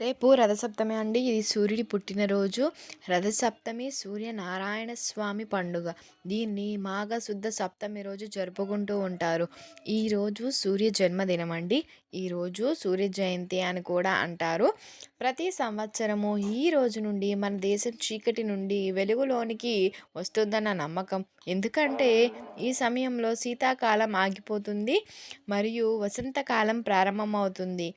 రేపు రథసప్తమి అండి. ఇది సూర్యుడి పుట్టినరోజు. రథసప్తమి సూర్యనారాయణ స్వామి పండుగ. దీన్ని మాఘ శుద్ధ సప్తమి రోజు జరుపుకుంటూ ఉంటారు. ఈరోజు సూర్య జన్మదినం అండి. ఈరోజు సూర్య జయంతి అని కూడా అంటారు. ప్రతి సంవత్సరము ఈ రోజు నుండి మన దేశం చీకటి నుండి వెలుగులోనికి వస్తుందన్న నమ్మకం. ఎందుకంటే ఈ సమయంలో శీతాకాలం ఆగిపోతుంది మరియు వసంతకాలం ప్రారంభమవుతుంది.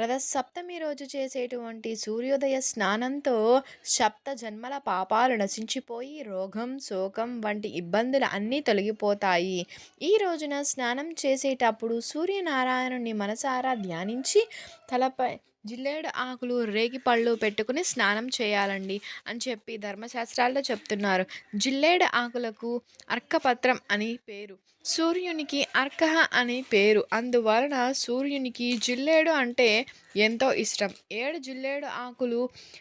రథ సప్తమి రోజు చేసేటువంటి సూర్యోదయ స్నానంతో సప్త జన్మల పాపాలు నశించిపోయి రోగం శోకం వంటి ఇబ్బందులు అన్నీ తొలగిపోతాయి. ఈ రోజున స్నానం చేసేటప్పుడు సూర్యనారాయణుని మనసారా ధ్యానించి తలపై జిల్లేడు ఆకులు రేగిపళ్ళు పెట్టుకుని స్నానం చేయాలండి అని చెప్పి ధర్మశాస్త్రాల్లో చెప్తున్నారు. జిల్లేడు ఆకులకు అర్కపత్రం అని పేరు. సూర్యునికి అర్కహ అని పేరు. అందువలన సూర్యునికి జిల్లేడు అంటే ఎంతో ఇష్టం. ఏడు జిల్లేడు ఆకులు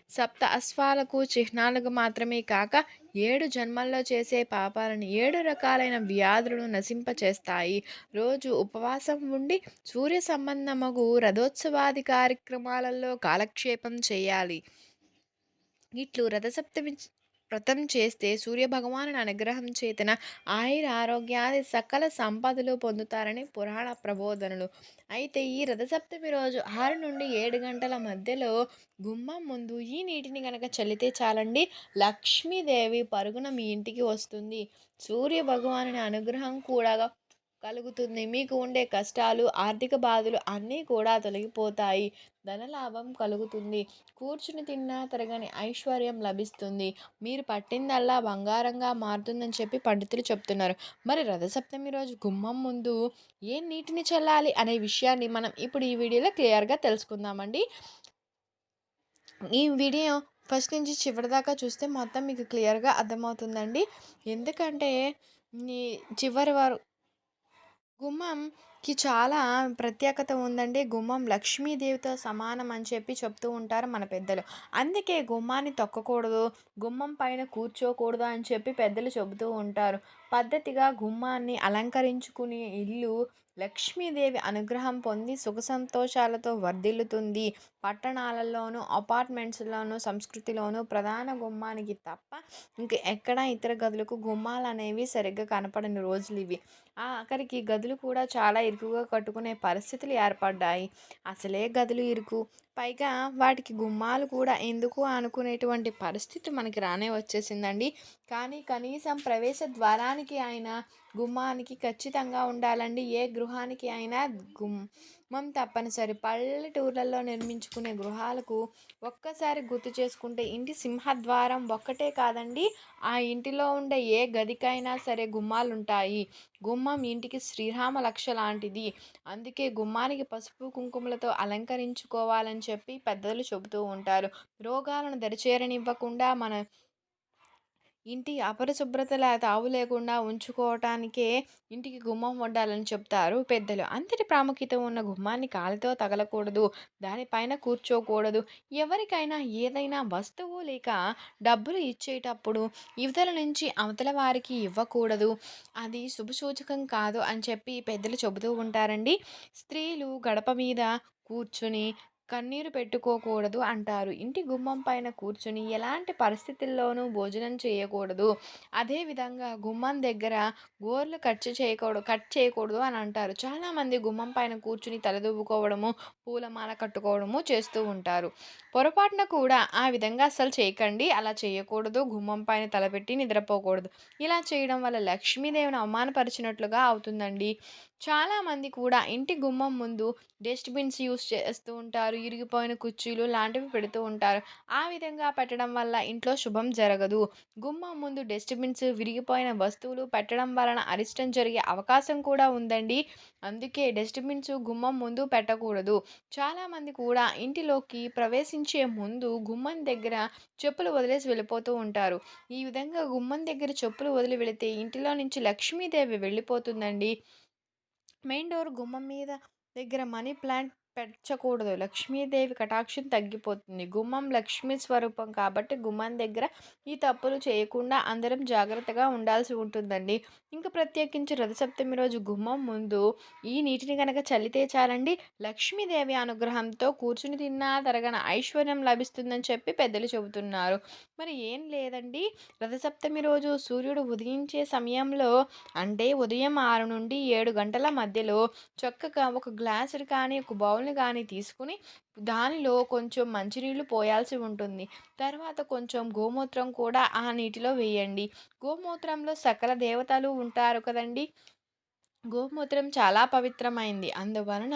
సప్త అశ్వాలకు చిహ్నాలకు మాత్రమే కాక ఏడు జన్మల్లో చేసే పాపాలను ఏడు రకాలైన వ్యాధులను నశింపచేస్తాయి. రోజు ఉపవాసం ఉండి సూర్య సంబంధమగు రథోత్సవాది కార్యక్రమాలలో కాలక్షేపం చేయాలి. ఇట్లు రథసప్తమి వ్రతం చేస్తే సూర్యభగవాను అనుగ్రహం చేతన ఆయుర ఆరోగ్యాది సకల సంపదలు పొందుతారని పురాణ ప్రబోధనలు. అయితే ఈ రథసప్తమి రోజు ఆరు నుండి ఏడు గంటల మధ్యలో గుమ్మం ముందు ఈ నీటిని కనుక చల్లితే చాలండి లక్ష్మీదేవి పరుగున మీ ఇంటికి వస్తుంది. సూర్య భగవానుని అనుగ్రహం కూడా కలుగుతుంది. మీకు ఉండే కష్టాలు ఆర్థిక బాధలు అన్నీ కూడా తొలగిపోతాయి. ధనలాభం కలుగుతుంది. కూర్చుని తిన్నా తరగని ఐశ్వర్యం లభిస్తుంది. మీరు పట్టిందల్లా బంగారంగా మారుతుందని చెప్పి పండితులు చెప్తున్నారు. మరి రథసప్తమి రోజు గుమ్మం ముందు ఏ నీటిని చల్లాలి అనే విషయాన్ని మనం ఇప్పుడు ఈ వీడియోలో క్లియర్గా తెలుసుకుందామండి. ఈ వీడియో ఫస్ట్ నుంచి చివరి దాకా చూస్తే మొత్తం మీకు క్లియర్గా అర్థమవుతుందండి. ఎందుకంటే చివరి వారు గుమ్మంకి చాలా ప్రత్యేకత ఉందండి. గుమ్మం లక్ష్మీదేవితో సమానం అని చెప్పి చెప్తూ ఉంటారు మన పెద్దలు. అందుకే గుమ్మాన్ని తొక్కకూడదు గుమ్మం పైన కూర్చోకూడదు అని చెప్పి పెద్దలు చెబుతూ ఉంటారు. పద్ధతిగా గుమ్మాన్ని అలంకరించుకునే ఇల్లు లక్ష్మీదేవి అనుగ్రహం పొంది సుఖ సంతోషాలతో వర్ధిల్లుతుంది. పట్టణాలలోనూ అపార్ట్మెంట్స్లోనూ సంస్కృతిలోనూ ప్రధాన గుమ్మానికి తప్ప ఇంక ఎక్కడా ఇతర గదులకు గుమ్మాలు అనేవి సరిగ్గా కనపడని రోజులు ఇవి. ఆఖరికి గదులు కూడా చాలా ఇరుకుగా కట్టుకునే పరిస్థితులు ఏర్పడ్డాయి. అసలే గదులు ఇరుకు. పైగా వాటికి గుమ్మాలు కూడా ఎందుకు అనుకునేటువంటి పరిస్థితి మనకి రానే వచ్చేసిందండి. కానీ కనీసం ప్రవేశ ద్వారానికి అయినా గుమ్మానికి ఖచ్చితంగా ఉండాలండి. ఏ గృహానికి అయినా గుమ్ గుమ్మం తప్పనిసరి. పల్లెటూర్లలో నిర్మించుకునే గృహాలకు ఒక్కసారి గుర్తు చేసుకుంటే ఇంటి సింహద్వారం ఒక్కటే కాదండి ఆ ఇంటిలో ఉండే ఏ గదికైనా సరే గుమ్మాలు ఉంటాయి గుమ్మం ఇంటికి శ్రీరామ లక్ష లాంటిది. అందుకే గుమ్మానికి పసుపు కుంకుమలతో అలంకరించుకోవాలని చెప్పి పెద్దలు చెబుతూ ఉంటారు. రోగాలను దరిచేరనివ్వకుండా మన ఇంటి అపరిశుభ్రతల తావు లేకుండా ఉంచుకోవటానికే ఇంటికి గుమ్మం వండాలని చెప్తారు పెద్దలు. అంతటి ప్రాముఖ్యత ఉన్న గుమ్మాన్ని కాలితో తగలకూడదు దానిపైన కూర్చోకూడదు. ఎవరికైనా ఏదైనా వస్తువు లేక డబ్బులు ఇచ్చేటప్పుడు ఇవతల నుంచి అవతల వారికి ఇవ్వకూడదు. అది శుభసూచకం కాదు అని చెప్పి పెద్దలు చెబుతూ ఉంటారండి. స్త్రీలు గడప మీద కూర్చుని కన్నీరు పెట్టుకోకూడదు అంటారు. ఇంటి గుమ్మం పైన కూర్చుని ఎలాంటి పరిస్థితుల్లోనూ భోజనం చేయకూడదు. అదేవిధంగా గుమ్మం దగ్గర గోర్లు కట్ చేయకూడదు కట్ చేయకూడదు అని అంటారు. చాలామంది గుమ్మం పైన కూర్చుని తలదూపుకోవడము పూలమాల కట్టుకోవడము చేస్తూ ఉంటారు. పొరపాటున కూడా ఆ విధంగా అసలు చేయకండి. అలా చేయకూడదు. గుమ్మం పైన తలపెట్టి నిద్రపోకూడదు. ఇలా చేయడం వల్ల లక్ష్మీదేవిని అవమానపరిచినట్లుగా అవుతుందండి. చాలామంది కూడా ఇంటి గుమ్మం ముందు డస్ట్బిన్స్ యూస్ చేస్తూ ఉంటారు. ఇరిగిపోయిన కుర్చీలు లాంటివి పెడుతూ ఉంటారు. ఆ విధంగా పెట్టడం వల్ల ఇంట్లో శుభం జరగదు. గుమ్మం ముందు డస్ట్బిన్స్ విరిగిపోయిన వస్తువులు పెట్టడం వలన అరిష్టం జరిగే అవకాశం కూడా ఉందండి. అందుకే డస్ట్బిన్స్ గుమ్మం ముందు పెట్టకూడదు. చాలామంది కూడా ఇంటిలోకి ప్రవేశించే ముందు గుమ్మం దగ్గర చెప్పులు వదిలేసి వెళ్ళిపోతూ ఉంటారు. ఈ విధంగా గుమ్మం దగ్గర చెప్పులు వదిలి వెళితే ఇంటిలో నుంచి లక్ష్మీదేవి వెళ్ళిపోతుందండి. మెయిన్ డోర్ గుమ్మం మీద దగ్గర మనీ ప్లాంట్ పెంచకూడదు. లక్ష్మీదేవి కటాక్షం తగ్గిపోతుంది. గుమ్మం లక్ష్మీ స్వరూపం కాబట్టి గుమ్మం దగ్గర ఈ తప్పులు చేయకుండా అందరం జాగ్రత్తగా ఉండాల్సి ఉంటుందండి. ఇంకా ప్రత్యేకించి రథసప్తమి రోజు గుమ్మం ముందు ఈ నీటిని కనుక చల్లితే చాలండి లక్ష్మీదేవి అనుగ్రహంతో కూర్చుని తిన్నా తరగన ఐశ్వర్యం లభిస్తుందని చెప్పి పెద్దలు చెబుతున్నారు. మరి ఏం లేదండి రథసప్తమి రోజు సూర్యుడు ఉదయించే సమయంలో అంటే ఉదయం ఆరు నుండి ఏడు గంటల మధ్యలో చక్కగా ఒక గ్లాసుడు కానీ ఒక బౌల్ని కానీ తీసుకుని దానిలో కొంచెం మంచినీళ్ళు పోయాల్సి ఉంటుంది. తర్వాత కొంచెం గోమూత్రం కూడా ఆ నీటిలో వేయండి. గోమూత్రంలో సకల దేవతలు ఉంటారు కదండి? గోమూత్రం చాలా పవిత్రమైంది. అందువలన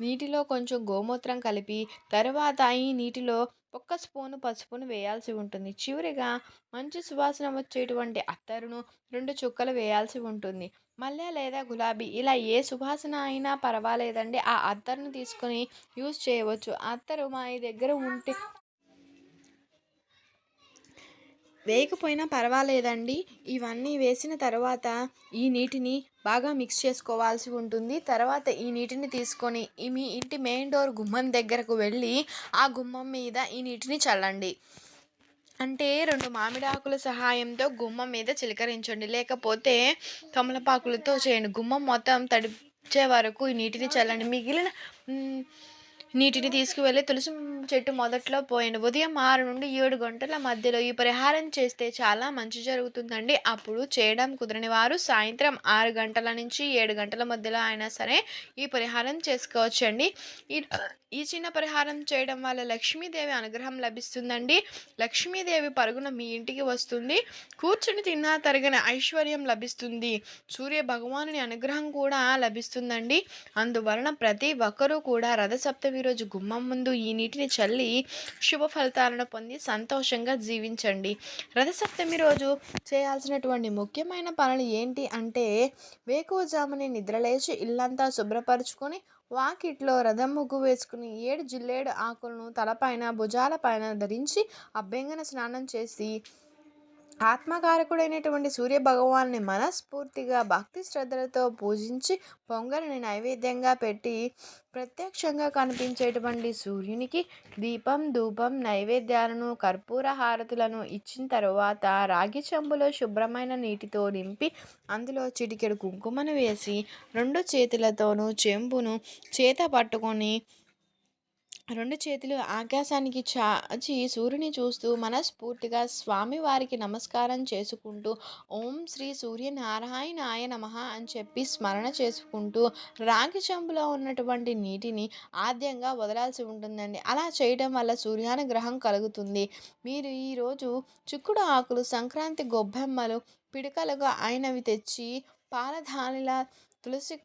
నీటిలో కొంచెం గోమూత్రం కలిపి తర్వాత ఈ నీటిలో ఒక్క స్పూను పసుపును వేయాల్సి ఉంటుంది. చివరిగా మంచి సువాసన వచ్చేటువంటి అత్తరును రెండు చుక్కలు వేయాల్సి ఉంటుంది. మల్లె లేదా గులాబీ ఇలా ఏ సువాసన అయినా పర్వాలేదండి. ఆ అత్తరును తీసుకొని యూస్ చేయవచ్చు. అత్తరు మా దగ్గర ఉంటే వేయకపోయినా పర్వాలేదండి. ఇవన్నీ వేసిన తర్వాత ఈ నీటిని బాగా మిక్స్ చేసుకోవాల్సి ఉంటుంది. తర్వాత ఈ నీటిని తీసుకొని మీ ఇంటి మెయిన్ డోర్ గుమ్మం దగ్గరకు వెళ్ళి ఆ గుమ్మం మీద ఈ నీటిని చల్లండి. అంటే రెండు మామిడాకుల సహాయంతో గుమ్మం మీద చిలకరించండి. లేకపోతే తమలపాకులతో చేయండి. గుమ్మం మొత్తం తడిచే వరకు ఈ నీటిని చల్లండి. మిగిలిన నీటిని తీసుకువెళ్ళి తులసి చెట్టు మొదట్లో పోయండి. ఉదయం ఆరు నుండి ఏడు గంటల మధ్యలో ఈ పరిహారం చేస్తే చాలా మంచి జరుగుతుందండి. అప్పుడు చేయడం కుదరని వారు సాయంత్రం ఆరు గంటల నుంచి ఏడు గంటల మధ్యలో అయినా సరే ఈ పరిహారం చేసుకోవచ్చండి. ఈ ఈ చిన్న పరిహారం చేయడం వల్ల లక్ష్మీదేవి అనుగ్రహం లభిస్తుందండి. లక్ష్మీదేవి పరుగున మీ ఇంటికి వస్తుంది. కూర్చుని తిన్నా తరిగిన ఐశ్వర్యం లభిస్తుంది. సూర్య భగవానుని అనుగ్రహం కూడా లభిస్తుందండి. అందువలన ప్రతి ఒక్కరూ కూడా రథసప్తమి రోజు గుమ్మం ముందు ఈ నీటిని చల్లి శుభ ఫలితాలను పొంది సంతోషంగా జీవించండి. రథసప్తమి రోజు చేయాల్సినటువంటి ముఖ్యమైన పనులు ఏంటి అంటే వేకువజాముని నిద్రలేచి ఇల్లంతా శుభ్రపరచుకొని వాకిట్లో రథం ముగ్గు వేసుకుని ఏడు జిల్లేడు ఆకులను తలపైన భుజాలపైన ధరించి అభ్యంగన స్నానం చేసి ఆత్మకారకుడైనటువంటి సూర్యభగవాన్ని మనస్ఫూర్తిగా భక్తి శ్రద్ధలతో పూజించి పొంగలిని నైవేద్యంగా పెట్టి ప్రత్యక్షంగా కనిపించేటువంటి సూర్యునికి దీపం ధూపం నైవేద్యాలను కర్పూర హారతులను ఇచ్చిన తరువాత రాగి చెంబులో శుభ్రమైన నీటితో నింపి అందులో చిటికెడు కుంకుమను వేసి రెండు చేతులతోనూ చెంబును చేత పట్టుకొని రెండు చేతులు ఆకాశానికి చాచి సూర్యుని చూస్తూ మనస్ఫూర్తిగా స్వామివారికి నమస్కారం చేసుకుంటూ ఓం శ్రీ సూర్యనారాయణాయ నమ అని చెప్పి స్మరణ చేసుకుంటూ రాగి చెంబులో ఉన్నటువంటి నీటిని ఆద్యంగా వదలాల్సి ఉంటుందండి. అలా చేయడం వల్ల సూర్యానుగ్రహం కలుగుతుంది. మీరు ఈరోజు చిక్కుడు ఆకులు సంక్రాంతి గొబ్బెమ్మలు పిడకలుగా అయినవి తెచ్చి పాలధానిల తులసి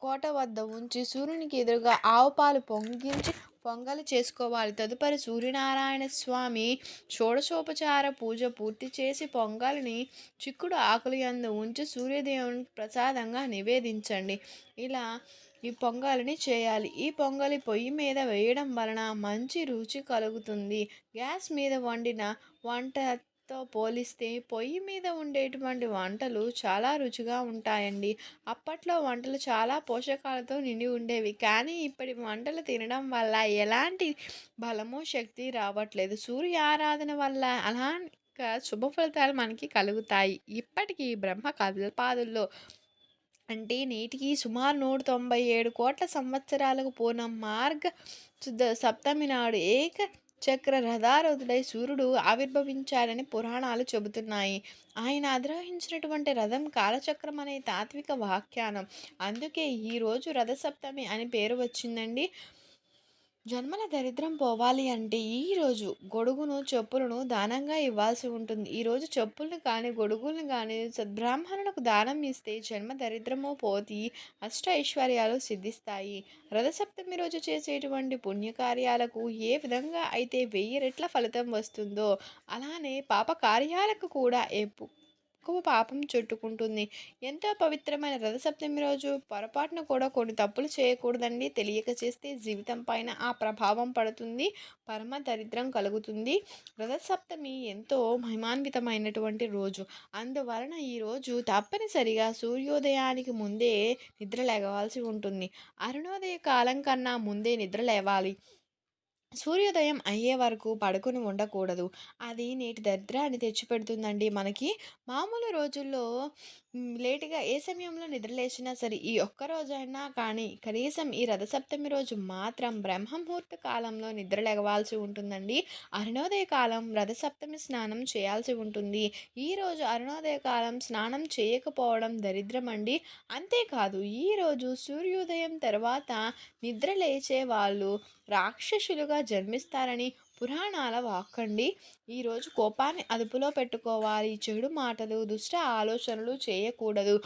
కోట వద్ద ఉంచి సూర్యునికి ఎదురుగా ఆవు పాలు పొంగించి పొంగలి చేసుకోవాలి. తదుపరి సూర్యనారాయణ స్వామి షోడశోపచార పూజ పూర్తి చేసి పొంగలిని చిక్కుడు ఆకులు యందు ఉంచి సూర్యదేవుని ప్రసాదంగా నివేదించండి. ఇలా ఈ పొంగలిని చేయాలి. ఈ పొంగలి పొయ్యి మీద వేయడం వలన మంచి రుచి కలుగుతుంది. గ్యాస్ మీద వండిన వంట తో పోలిస్తే పొయ్యి మీద ఉండేటువంటి వంటలు చాలా రుచిగా ఉంటాయండి. అప్పట్లో వంటలు చాలా పోషకాలతో నిండి ఉండేవి. కానీ ఇప్పటి వంటలు తినడం వల్ల ఎలాంటి బలము శక్తి రావట్లేదు. సూర్య ఆరాధన వల్ల అలాంటి శుభ ఫలితాలు మనకి కలుగుతాయి. ఇప్పటికీ బ్రహ్మ కల్పాదుల్లో అంటే నేటికి సుమారు నూట తొంభై ఏడు కోట్ల సంవత్సరాలకు పూర్ణ మార్గ శుద్ధ సప్తమి నాడు ఏక చక్ర రథారథుడై సూర్యుడు ఆవిర్భవించారని పురాణాలు చెబుతున్నాయి. ఆయన అధిరోహించినటువంటి రథం కాలచక్రం అనే తాత్విక వాఖ్యానం అందుకే ఈరోజు రథసప్తమి అని పేరు వచ్చిందండి. జన్మల దరిద్రం పోవాలి అంటే ఈరోజు గొడుగును చెప్పులను దానంగా ఇవ్వాల్సి ఉంటుంది. ఈరోజు చెప్పులను కానీ గొడుగులను కానీ సద్బ్రాహ్మణులకు దానం ఇస్తే జన్మ దరిద్రము పోతి అష్ట ఐశ్వర్యాలు సిద్ధిస్తాయి. రథసప్తమి రోజు చేసేటువంటి పుణ్యకార్యాలకు ఏ విధంగా అయితే వెయ్యి రెట్ల ఫలితం వస్తుందో అలానే పాప కార్యాలకు కూడా ఎప్పు ఎక్కువ పాపం చుట్టుకుంటుంది. ఎంతో పవిత్రమైన రథసప్తమి రోజు పొరపాటున కూడా కొన్ని తప్పులు చేయకూడదండి. తెలియక చేస్తే జీవితం పైన ఆ ప్రభావం పడుతుంది. పరమ దరిద్రం కలుగుతుంది. రథసప్తమి ఎంతో మహిమాన్వితమైనటువంటి రోజు. అందువలన ఈరోజు తప్పనిసరిగా సూర్యోదయానికి ముందే నిద్ర లేవాల్సి ఉంటుంది. అరుణోదయ కాలం కన్నా ముందే నిద్ర లేవాలి. సూర్యోదయం అయ్యే వరకు పడుకుని ఉండకూడదు. అది నేటి దరిద్రాన్ని తెచ్చిపెడుతుందండి మనకి. మామూలు రోజుల్లో లేటుగా ఏ సమయంలో నిద్రలేచినా సరే ఈ ఒక్క రోజైనా కానీ కనీసం ఈ రథసప్తమి రోజు మాత్రం బ్రహ్మముహూర్త కాలంలో నిద్ర లేగవాల్సి ఉంటుందండి. అరుణోదయ కాలం రథసప్తమి స్నానం చేయాల్సి ఉంటుంది. ఈరోజు అరుణోదయ కాలం స్నానం చేయకపోవడం దరిద్రం అండి. అంతేకాదు ఈరోజు సూర్యోదయం తర్వాత నిద్ర లేచే వాళ్ళు రాక్షసులుగా జన్మిస్తారని పురాణాల వాక్కండి. ఈరోజు కోపాన్ని అదుపులో పెట్టుకోవాలి. చెడు మాటలు దుష్ట ఆలోచనలు చేయకూడదు.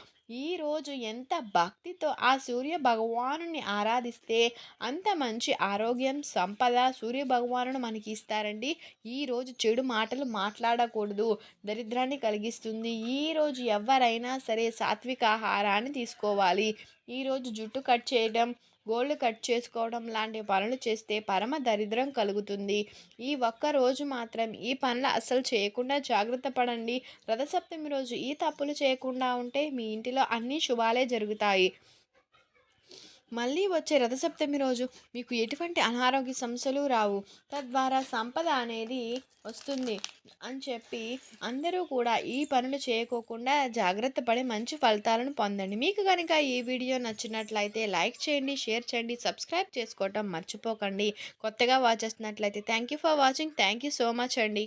ఈరోజు ఎంత భక్తితో ఆ సూర్య భగవానుని ఆరాధిస్తే అంత మంచి ఆరోగ్యం సంపద సూర్య భగవానుడు మనకి ఇస్తారండి ఈరోజు చెడు మాటలు మాట్లాడకూడదు. దరిద్రాన్ని కలిగిస్తుంది. ఈరోజు ఎవరైనా సరే సాత్విక ఆహారాన్ని తీసుకోవాలి. ఈరోజు జుట్టు కట్ చేయడం గోళ్ళు కట్ చేసుకోవడం లాంటి పనులు చేస్తే పరమ దరిద్రం కలుగుతుంది. ఈ ఒక్క రోజు మాత్రం ఈ పనులు అస్సలు చేయకుండా జాగ్రత్త పడండి. రథసప్తమి రోజు ఈ తప్పులు చేయకుండా ఉంటే మీ ఇంటిలో అన్ని శుభాలే జరుగుతాయి. మళ్ళీ వచ్చే రథసప్తమి రోజు మీకు ఎటువంటి అనారోగ్య సమస్యలు రావు. తద్వారా సంపద అనేది వస్తుంది అని చెప్పి అందరూ కూడా ఈ పనులు చేయకోకుండా జాగ్రత్త పడి మంచి ఫలితాలను పొందండి. మీకు కనుక ఈ వీడియో నచ్చినట్లయితే లైక్ చేయండి షేర్ చేయండి సబ్స్క్రైబ్ చేసుకోవటం మర్చిపోకండి. కొత్తగా వాచ్ చేస్తున్నట్లయితే thank you for watching thank you so much అండి.